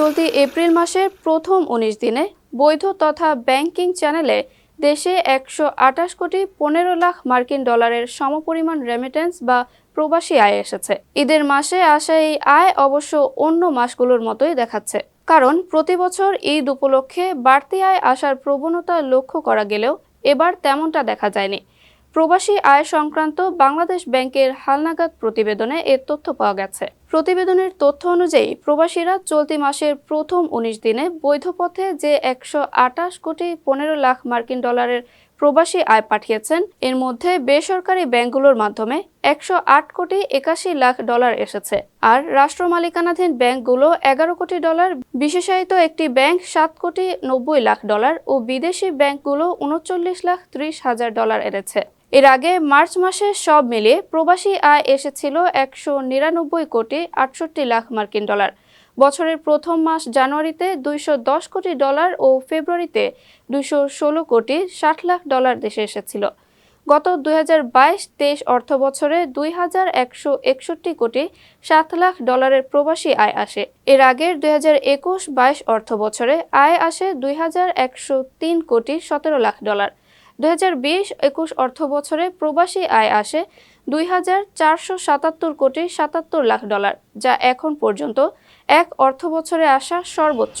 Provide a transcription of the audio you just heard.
চলতি এপ্রিল মাসের প্রথম উনিশ দিনে বৈধ তথা ব্যাংকিং চ্যানেলে দেশে একশো আটাশ কোটি পনেরো লাখ মার্কিন ডলারের সমপরিমাণ রেমিটেন্স বা প্রবাসী আয় এসেছে। ঈদের মাসে আসা এই আয় অবশ্য অন্য মাসগুলোর মতোই দেখাচ্ছে। কারণ প্রতি বছর ঈদ উপলক্ষে বাড়তি আয় আসার প্রবণতা লক্ষ্য করা গেলেও এবার তেমনটা দেখা যায়নি। প্রবাসী আয় সংক্রান্ত বাংলাদেশ ব্যাংকের হালনাগাদ প্রতিবেদনে এ তথ্য পাওয়া গেছে। প্রতিবেদনের তথ্য অনুযায়ী, প্রবাসীরা চলতি মাসের প্রথম উনিশ দিনে বৈধ পথে যে একশো আটাশ কোটি পনেরো লাখ মার্কিন ডলারের প্রবাসী আয় পাঠিয়েছেন, এর মধ্যে বেসরকারি ব্যাংকগুলোর মাধ্যমে একশো আট কোটি একাশি লাখ ডলার এসেছে। আর রাষ্ট্র মালিকানাধীন ব্যাংকগুলো এগারো কোটি ডলার, বিশেষায়িত একটি ব্যাংক সাত কোটি নব্বই লাখ ডলার ও বিদেশি ব্যাংকগুলো উনচল্লিশ লাখ ত্রিশ হাজার ডলার এনেছে। এর আগে মার্চ মাসে সব মিলিয়ে প্রবাসী আয় এসেছিল একশো নিরানব্বই কোটি আটষট্টি লাখ মার্কিন ডলার। বছরের প্রথম মাস জানুয়ারিতে দুইশো দশ কোটি ডলার ও ফেব্রুয়ারিতে দুইশো ষোলো কোটি ষাট লাখ ডলার দেশে এসেছিল। গত দুই হাজার বাইশ তেইশ অর্থ বছরে দুই হাজার একশো একষট্টি কোটি সাত লাখ ডলারের প্রবাসী আয় আসে। এর আগের দুই হাজার একুশ বাইশ অর্থ বছরে আয় আসে দুই হাজার একশো তিন কোটি সতেরো লাখ ডলার। দুই হাজার বিশ একুশ অর্থ বছরে প্রবাসী আয় আসে দুই হাজার চারশো সাতাত্তর কোটি সাতাত্তর লাখ ডলার, যা এখন পর্যন্ত এক অর্থ বছরে আসা সর্বোচ্চ।